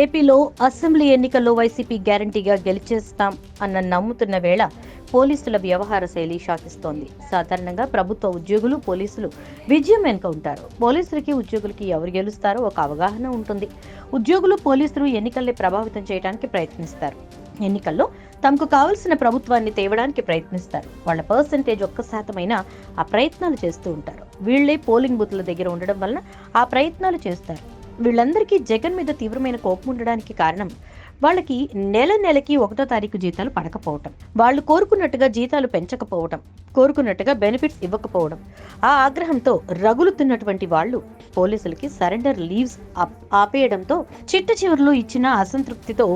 ఏపీలో అసెంబ్లీ ఎన్నికల్లో వైసీపీ గ్యారంటీగా గెలిచేస్తాం అన్న నమ్ముతున్న వేళ పోలీసుల వ్యవహార శైలి షాకిస్తోంది. సాధారణంగా ప్రభుత్వ ఉద్యోగులు పోలీసులు విజయం వెనుక ఉంటారు. పోలీసులకి ఉద్యోగులకి ఎవరు గెలుస్తారో ఒక అవగాహన ఉంటుంది. ఉద్యోగులు పోలీసులు ఎన్నికల్ని ప్రభావితం చేయడానికి ప్రయత్నిస్తారు. ఎన్నికల్లో తమకు కావలసిన ప్రభుత్వాన్ని తేవడానికి ప్రయత్నిస్తారు. వాళ్ళ పర్సంటేజ్ ఒక్క శాతమైనా ఆ ప్రయత్నాలు చేస్తూ ఉంటారు. వీళ్ళే పోలింగ్ బూత్ల దగ్గర ఉండడం వలన ఆ ప్రయత్నాలు చేస్తారు. వీళ్ళందరికీ జగన్ మీద తీవ్రమైన కోపం ఉండడానికి కారణం వాళ్ళకి నెల నెలకి ఒకటో తారీఖు జీతాలు పడకపోవటం. వాళ్ళు కోరుకున్నట్టుగా జీతాలు పెంచకపోవటం కోరుకున్నట్టుగా బెనిఫిట్స్ ఇవ్వకపోవడం. ఆ ఆగ్రహంతో రగులుతున్నటువంటి వాళ్ళు పోలీసులకి సరెండర్ లీవ్స్ ఆపేయడంతో చిట్ట చివరిలో ఇచ్చిన అసంతృప్తితో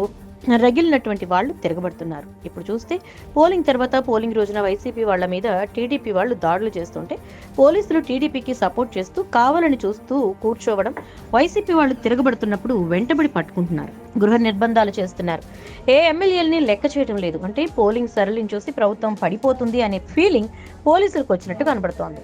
రగిలినటువంటి వాళ్ళు తిరగబడుతున్నారు. ఇప్పుడు చూస్తే పోలింగ్ తర్వాత పోలింగ్ రోజున వైసీపీ వాళ్ళ మీద టీడీపీ వాళ్ళు దాడులు చేస్తుంటే పోలీసులు టీడీపీకి సపోర్ట్ చేస్తూ కావాలని చూస్తూ కూర్చోవడం వైసీపీ వాళ్ళు తిరగబడుతున్నప్పుడు వెంటబడి పట్టుకుంటున్నారు. గృహ నిర్బంధాలు చేస్తున్నారు. ఏ ఎమ్మెల్యేలని లెక్క చేయడం లేదు. అంటే పోలింగ్ సరళిని చూసి ప్రభుత్వం పడిపోతుంది అనే ఫీలింగ్ పోలీసులకు వచ్చినట్టు కనబడుతోంది.